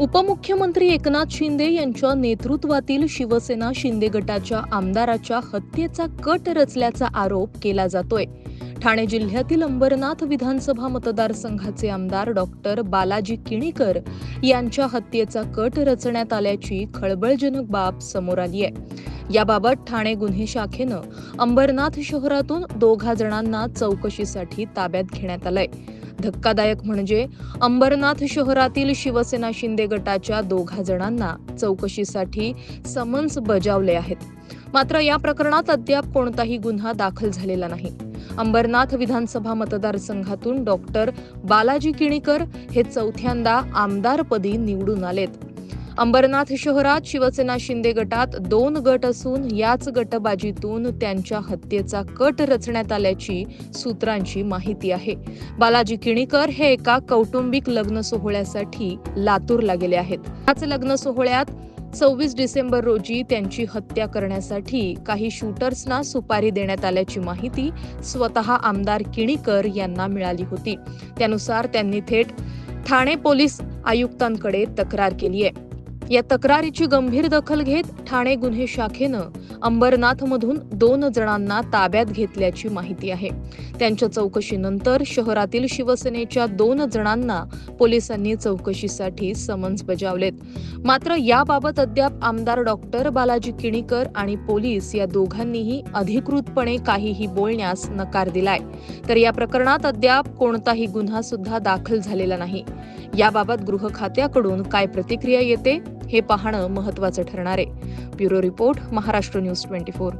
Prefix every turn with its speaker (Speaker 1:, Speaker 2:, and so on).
Speaker 1: उपमुख्यमंत्री एकनाथ शिंदे यांच्या नेतृत्वातील शिवसेना शिंदे गटाच्या आमदाराच्या हत्येचा कट रचल्याचा आरोप केला जातोय. ठाणे जिल्ह्यातील अंबरनाथ विधानसभा मतदारसंघाचे आमदार डॉक्टर बालाजी किणीकर यांच्या हत्येचा कट रचण्यात आल्याची खळबळजनक बाब समोर आली आहे. याबाबत ठाणे गुन्हे शाखेनं अंबरनाथ शहरातून दोघा जणांना चौकशीसाठी ताब्यात घेण्यात आलंय. धक्कादायक म्हणजे अंबरनाथ शहरातील शिवसेना शिंदे गटाच्या दोघा जणांना चौकशीसाठी समन्स बजावले आहेत. मात्र या प्रकरणात अद्याप कोणताही गुन्हा दाखल झालेला नाही. अंबरनाथ विधानसभा मतदारसंघातून डॉक्टर बालाजी किणीकर हे चौथ्यांदा आमदारपदी निवडून आलेत. अंबरनाथ शहरात शिवसेना शिंदे गटात दोन गट असून याच गटबाजीतून त्यांच्या हत्येचा कट रचण्यात आल्याची सूत्रांची माहिती आहे. बालाजी किणीकर हे एका कौटुंबिक लग्न सोहळ्यासाठी लातूरला गेले आहेत. याच लग्न सोहळ्यात सव्वीस डिसेंबर रोजी त्यांची हत्या करण्यासाठी काही शूटर्सना सुपारी देण्यात आल्याची माहिती स्वतः आमदार किणीकर यांना मिळाली होती. त्यानुसार त्यांनी थेट ठाणे पोलीस आयुक्तांकडे तक्रार केली आहे. या तक्रारीची गंभीर दखल घेत ठाणे गुन्हे शाखेनं अंबरनाथमधून दोन जणांना ताब्यात घेतल्याची माहिती आहे. त्यांच्या चौकशीनंतर शहरातील शिवसेनेच्या दोन जणांना पोलिसांनी चौकशीसाठी समन्स बजावलेत. मात्र याबाबत अद्याप आमदार डॉक्टर बालाजी किणीकर आणि पोलीस या दोघांनीही अधिकृतपणे काहीही बोलण्यास नकार दिलाय. तर या प्रकरणात अद्याप कोणताही गुन्हा सुद्धा दाखल झालेला नाही. याबाबत गृह खात्याकडून काय प्रतिक्रिया येते? हे पाहणं महत्वाचं ठरणार आहे. Bureau report Maharashtra news twenty four.